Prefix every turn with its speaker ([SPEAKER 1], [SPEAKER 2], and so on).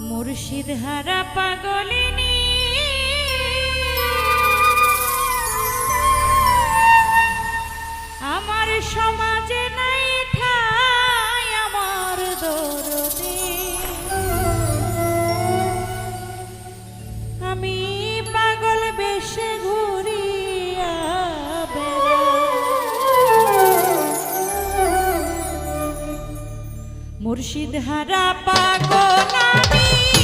[SPEAKER 1] মুর্শিদ হারা পাগলিনী আমার সমাজে মুর্শিদ হারা পাগল আমি